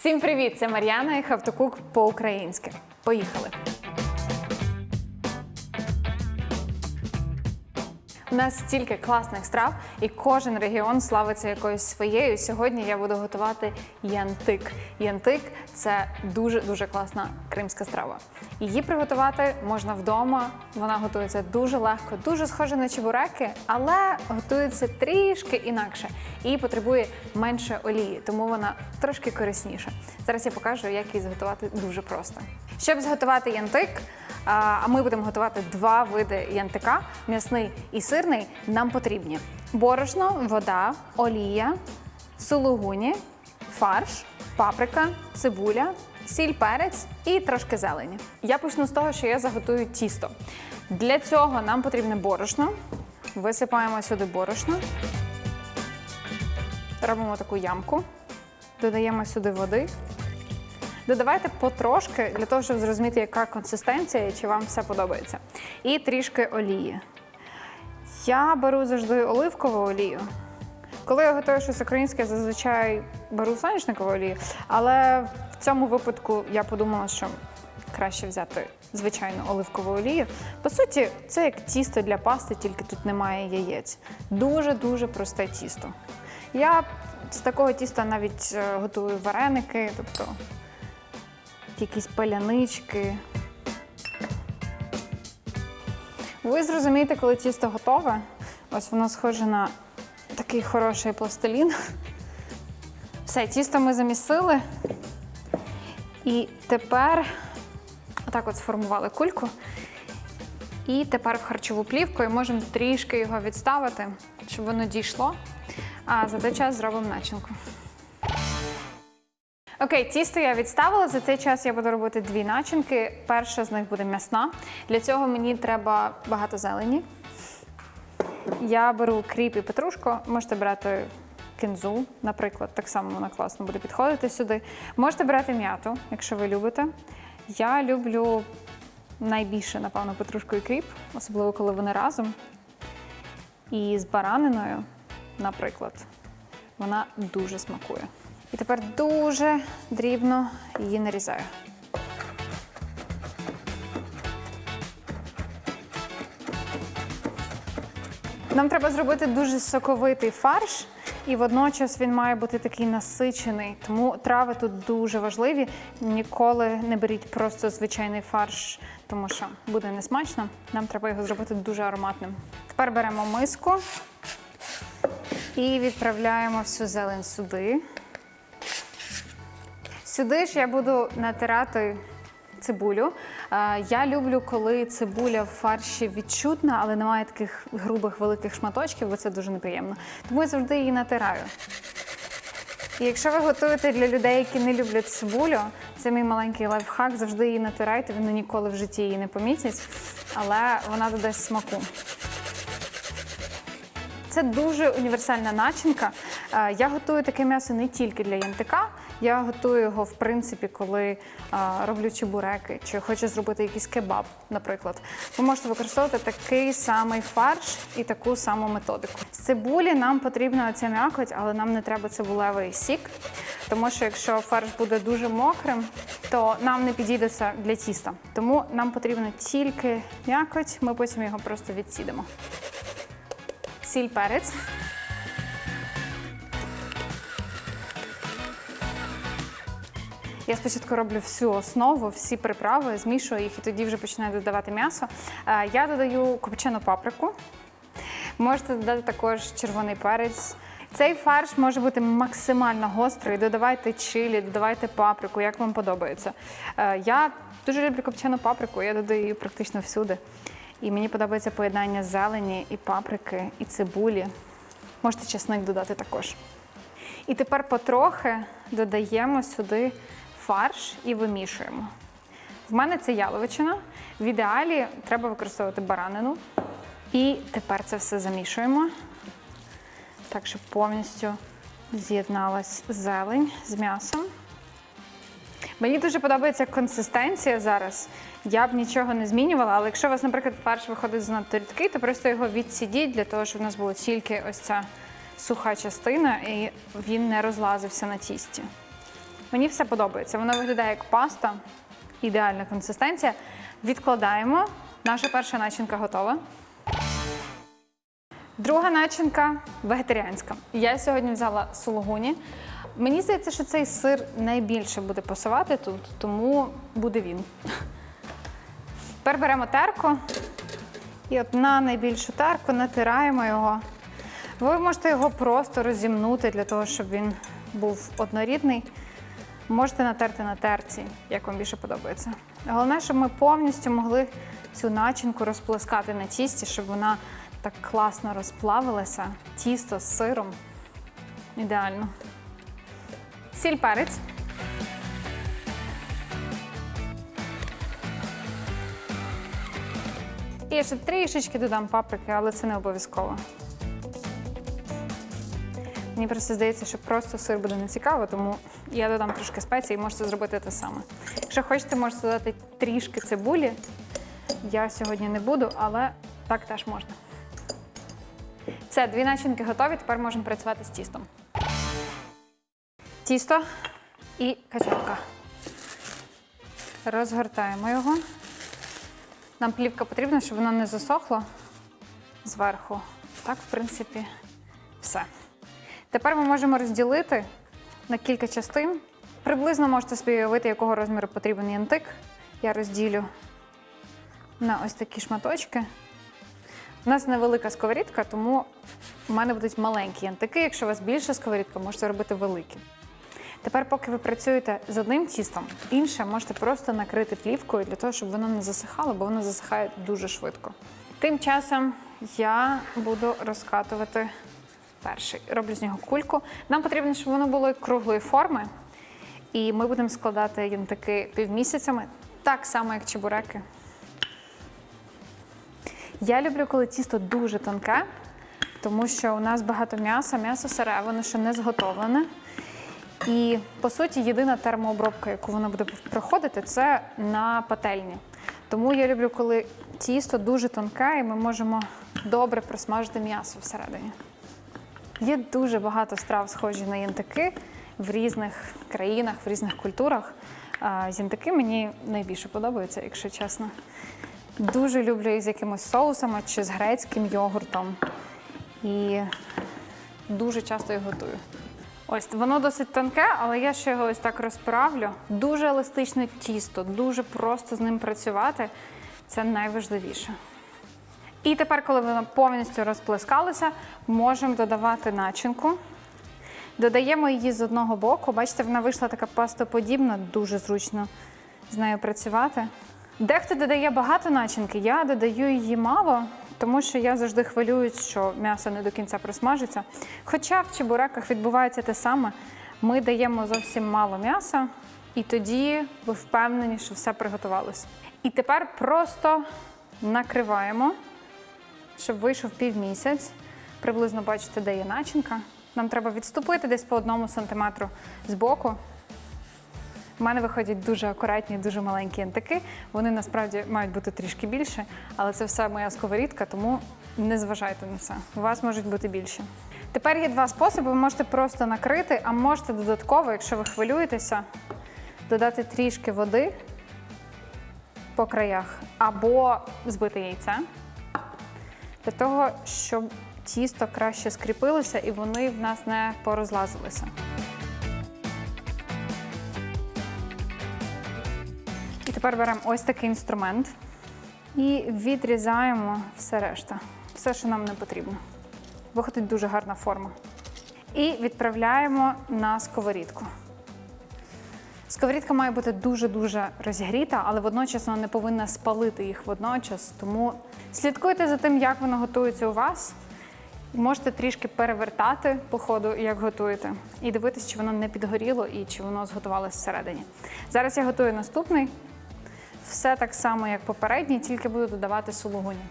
Всім привіт! Це Мар'яна і Хавтокук по-українськи. Поїхали! У нас стільки класних страв, і кожен регіон славиться якоюсь своєю. Сьогодні я буду готувати янтик. Янтик це дуже дуже класна кримська страва. Її приготувати можна вдома. Вона готується дуже легко, дуже схожа на чебуреки, але готується трішки інакше і потребує менше олії, тому вона трошки корисніша. Зараз я покажу, як її зготувати дуже просто. Щоб зготувати янтик, а ми будемо готувати два види янтика: м'ясний і сирний. Нам потрібні борошно, вода, олія, сулугуні, фарш, паприка, цибуля, сіль, перець і трошки зелені. Я почну з того, що я заготую тісто. Для цього нам потрібне борошно. Висипаємо сюди борошно. Робимо таку ямку, додаємо сюди води. Додавайте потрошки для того, щоб зрозуміти, яка консистенція і чи вам все подобається. І трішки олії. Я беру завжди оливкову олію. Коли я готую щось українське, зазвичай беру соняшникову олію, але в цьому випадку я подумала, що краще взяти звичайну оливкову олію. По суті, це як тісто для пасти, тільки тут немає яєць. Дуже-дуже просте тісто. Я з такого тіста навіть е, готую вареники, тобто якісь палянички. Ви зрозумієте, коли тісто готове. Ось воно схоже на такий хороший пластилін. Все, тісто ми замісили. І тепер отак от сформували кульку. І тепер в харчову плівку і можемо трішки його відставити, щоб воно дійшло. А за той час зробимо начинку. Окей, тісто я відставила. За цей час я буду робити дві начинки. Перша з них буде м'ясна. Для цього мені треба багато зелені. Я беру кріп і петрушку. Можете брати кінзу, наприклад, так само вона класно буде підходити сюди. Можете брати м'яту, якщо ви любите. Я люблю найбільше, напевно, петрушку і кріп, особливо коли вони разом. І з бараниною, наприклад, вона дуже смакує. І тепер дуже дрібно її нарізаю. Нам треба зробити дуже соковитий фарш, і водночас він має бути такий насичений. Тому трави тут дуже важливі. Ніколи не беріть просто звичайний фарш, тому що буде несмачно. Нам треба його зробити дуже ароматним. Тепер беремо миску і відправляємо всю зелень сюди. Сюди ж я буду натирати цибулю. Е, Я люблю, коли цибуля в фарші відчутна, але немає таких грубих великих шматочків, бо це дуже неприємно. Тому я завжди її натираю. І якщо ви готуєте для людей, які не люблять цибулю, це мій маленький лайфхак, завжди її натирайте, вони ніколи в житті її не помітять, але вона додасть смаку. Це дуже універсальна начинка. Е, Я готую таке м'ясо не тільки для янтика. Я готую його, в принципі, коли е, роблю чебуреки чи хочу зробити якийсь кебаб, наприклад. Ви можете використовувати такий самий фарш і таку саму методику. З цибулі нам потрібна ця м'якоть, але нам не треба цибулевий сік, тому що якщо фарш буде дуже мокрим, то нам не підійде це для тіста. Тому нам потрібна тільки м'якоть, ми потім його просто відсідемо сіль перець. Я спочатку роблю всю основу, всі приправи, змішую їх і тоді вже починаю додавати м'ясо. Е, Я додаю копчену паприку. Можете додати також червоний перець. Цей фарш може бути максимально гострий. Додавайте чилі, додавайте паприку, як вам подобається. Е, Я дуже люблю копчену паприку, я додаю її практично всюди. І мені подобається поєднання зелені і паприки, і цибулі. Можете чесник додати також. І тепер потрохи додаємо сюди фарш і вимішуємо. В мене це яловичина. В ідеалі треба використовувати баранину. І тепер це все замішуємо, так, щоб повністю з'єдналась зелень з м'ясом. Мені дуже подобається консистенція зараз. Я б нічого не змінювала, але якщо у вас, наприклад, фарш виходить занадто рідкий, то просто його відсідіть для того, щоб у нас була тільки ось ця суха частина і він не розлазився на тісті. Мені все подобається. Воно виглядає як паста, ідеальна консистенція. Відкладаємо. Наша перша начинка готова. Друга начинка вегетаріанська. Я сьогодні взяла сулугуні. Мені здається, що цей сир найбільше буде пасувати тут, тому буде він. Тепер беремо терку і от на найбільшу терку натираємо його. Ви можете його просто розімнути для того, щоб він був однорідний. Можете натерти на терці, як вам більше подобається. Головне, щоб ми повністю могли цю начинку розплескати на тісті, щоб вона так класно розплавилася. Тісто з сиром. Ідеально. Сіль перець. І я ще трішечки додам паприки, але це не обов'язково. Мені просто здається, що просто сир буде нецікаво, тому я додам трошки спецій і можете зробити те саме. Якщо хочете, можете додати трішки цибулі. Я сьогодні не буду, але так теж можна. Все, дві начинки готові, тепер можемо працювати з тістом. Тісто і качалка. Розгортаємо його. Нам плівка потрібна, щоб воно не засохло зверху. Так, в принципі, все. Тепер ми можемо розділити на кілька частин. Приблизно можете собі уявити, якого розміру потрібен янтик. Я розділю на ось такі шматочки. У нас невелика сковорідка, тому у мене будуть маленькі янтики. Якщо у вас більша сковорідка, можете робити великі. Тепер, поки ви працюєте з одним тістом, інше можете просто накрити плівкою для того, щоб воно не засихало, бо воно засихає дуже швидко. Тим часом я буду розкатувати перший. Роблю з нього кульку. Нам потрібно, щоб воно було круглої форми. І ми будемо складати янтики півмісяцями, так само, як чебуреки. Я люблю, коли тісто дуже тонке, тому що у нас багато м'яса, м'ясо сире, воно ще не зготовлене. І по суті, єдина термообробка, яку воно буде проходити, це на пательні. Тому я люблю, коли тісто дуже тонке, і ми можемо добре просмажити м'ясо всередині. Є дуже багато страв, схожі на янтики в різних країнах, в різних культурах. А Янтики мені найбільше подобаються, якщо чесно. Дуже люблю їх з якимось соусами чи з грецьким йогуртом. І дуже часто їх готую. Ось воно досить тонке, але я ще його ось так розправлю. Дуже еластичне тісто, дуже просто з ним працювати. Це найважливіше. І тепер, коли воно повністю розплескалося, можемо додавати начинку. Додаємо її з одного боку. Бачите, вона вийшла така пастоподібна, дуже зручно з нею працювати. Дехто додає багато начинки, я додаю її мало, тому що я завжди хвилююсь, що м'ясо не до кінця просмажиться. Хоча в чебуреках відбувається те саме. Ми даємо зовсім мало м'яса, і тоді ви впевнені, що все приготувалось. І тепер просто накриваємо, щоб вийшов півмісяць. Приблизно бачите, де є начинка. Нам треба відступити десь по одному сантиметру з боку. У мене виходять дуже акуратні, дуже маленькі янтики. Вони насправді мають бути трішки більше, але це все моя сковорідка, тому не зважайте на це. У вас можуть бути більші. Тепер є два способи. Ви можете просто накрити, а можете додатково, якщо ви хвилюєтеся, додати трішки води по краях або збити яйце для того, щоб тісто краще скріпилося і вони в нас не порозлазилися. І тепер беремо ось такий інструмент і відрізаємо все решта, все, що нам не потрібно. Виходить дуже гарна форма. І відправляємо на сковорідку. Сковорідка має бути дуже-дуже розігріта, але водночас вона не повинна спалити їх водночас. Тому слідкуйте за тим, як воно готується у вас. Можете трішки перевертати по ходу, як готуєте, і дивитися, чи воно не підгоріло і чи воно зготувалося всередині. Зараз я готую наступний. Все так само, як попередній, тільки буду додавати сулугуні.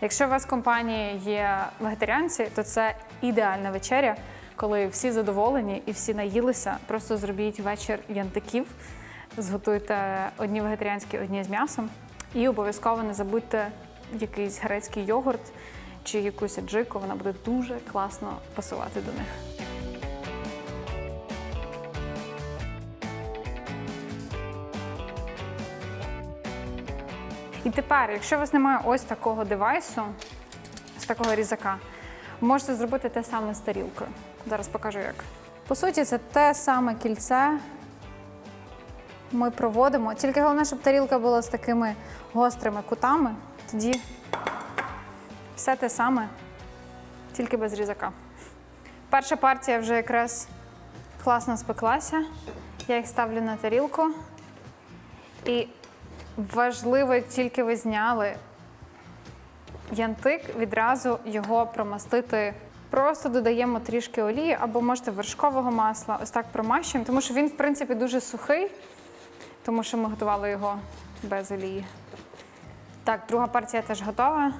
Якщо у вас в компанії є вегетаріанці, то це ідеальна вечеря, коли всі задоволені і всі наїлися, просто зробіть вечір янтиків, зготуйте одні вегетаріанські, одні з м'ясом. І обов'язково не забудьте якийсь грецький йогурт чи якусь аджику, вона буде дуже класно пасувати до них. І тепер, якщо у вас немає ось такого девайсу, з такого різака, можете зробити те саме з тарілкою. Зараз покажу як. По суті, це те саме кільце. Ми проводимо. Тільки головне, щоб тарілка була з такими гострими кутами. Тоді все те саме, тільки без різака. Перша партія вже якраз класно спеклася. Я їх ставлю на тарілку. І важливо, як тільки ви зняли янтик, відразу його промастити. Просто додаємо трішки олії або можете вершкового масла, ось так промащуємо, тому що він, в принципі, дуже сухий, тому що ми готували його без олії. Так, друга партія теж готова.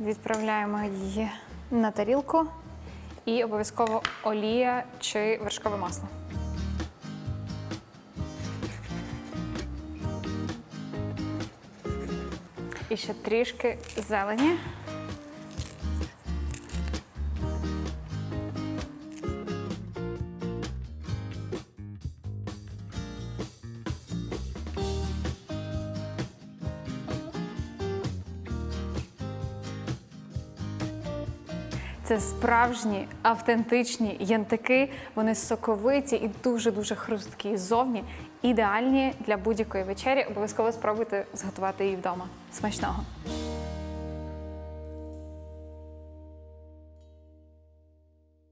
Відправляємо її на тарілку і обов'язково олія чи вершкове масло. І ще трішки зелені. Це справжні автентичні янтики. Вони соковиті і дуже-дуже хрусткі ззовні. Ідеальні для будь-якої вечері. Обов'язково спробуйте зготувати її вдома. Смачного!